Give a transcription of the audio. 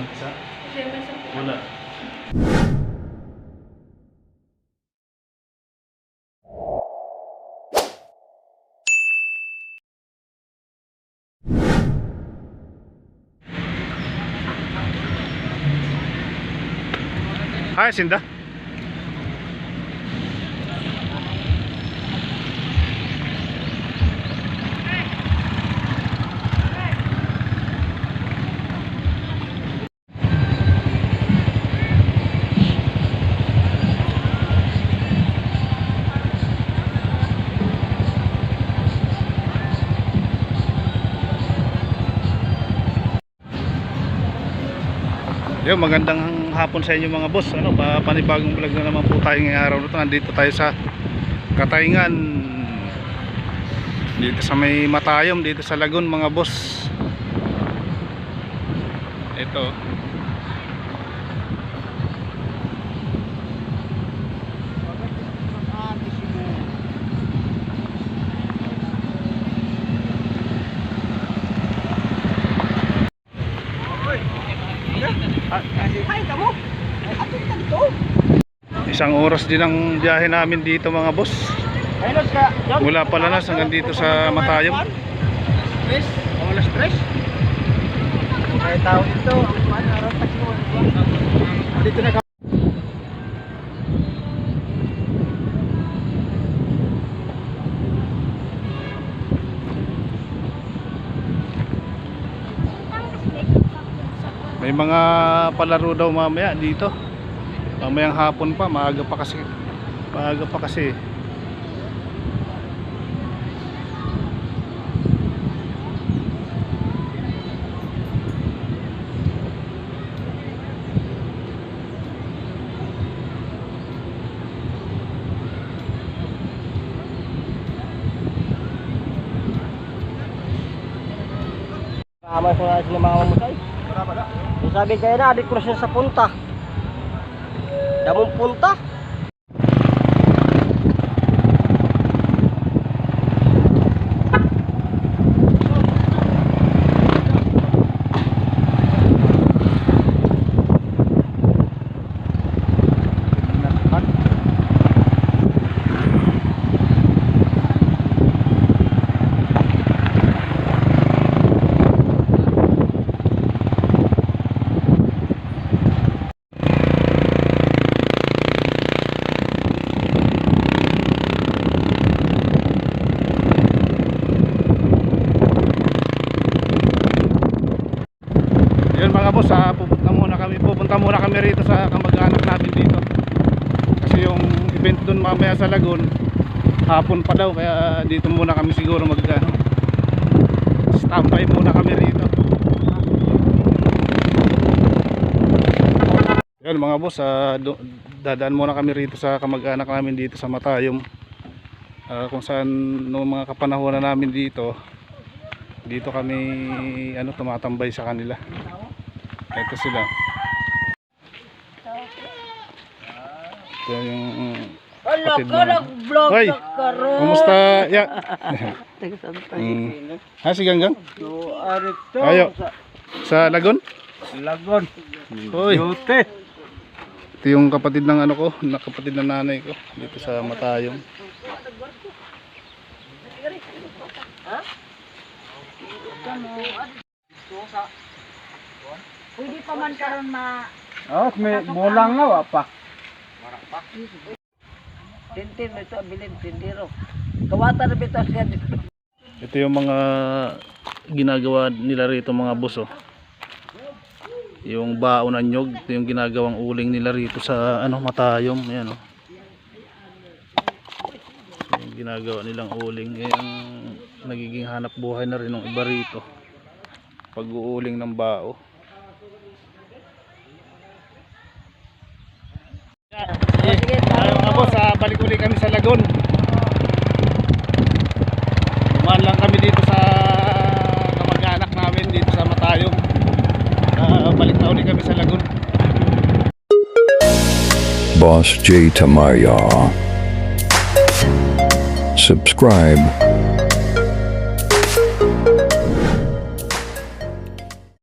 May sa Wala. Hi, Sinda. Yo, magandang hapon sa inyo mga boss. Ano, pa panibagong vlog na naman po tayo ngayong araw na to. Nandito tayo sa Katayngan. Dito sa may Matayom, dito sa Lagun mga boss. Ito. Isang oras din ang biyahe namin dito mga boss. Mula Palanas hanggang dito sa. Stress? Wala stress? Ay, tao dito. Dito na. May mga palaro daw mamaya dito. Mamayang hapon pa, maaga pa kasi. Maaga pa kasi. Kamay ko na mga mamusay. Yung sabi kayo na, adik ko na siya sa punta. Damong punta. Boss, ah, pupunta muna kami. Pupunta muna kami rito sa kamag-anak natin dito. Kasi yung event doon mamaya sa Lagun, hapon pa daw kaya dito muna kami siguro mag ano, standby muna kami rito. Yun mga boss, ah, dadaan muna kami rito sa kamag-anak namin dito sa Matayom. Ah, kung saan noong mga kapanahonan namin dito, dito kami ano tumatambay sa kanila. Ito sila. Ito yung Ala Kapatid ka, mo. nag-vlog Hoy, ka. Kumusta? Ya. Mm. Ha si Ganggang? Ayo. Sa Sa Lagon? Lagon. Hoy. Yute. Ito yung kapatid ng ano ko, na kapatid ng nanay ko dito sa Matayong. Pwede pa man karon ma Oh, may bulang nga wa pa. Tintin ito, bilin tindiro. Kawata na bito siya. Ito yung mga ginagawa nila rito mga boss oh. Yung baon ng nyog, ito yung ginagawang uling nila rito sa ano Matayom, ayan oh. Yung ginagawa nilang uling, eh, ang nagiging hanap buhay na rin ng iba rito. Pag-uuling ng bao. Sige, Tayo mga boss, ah, balik uli kami sa Lagon. Dumaan lang kami dito sa kamag-anak namin dito sa Matayog. Ah, balik na uli kami sa Lagon. Boss J. Tamaya. Subscribe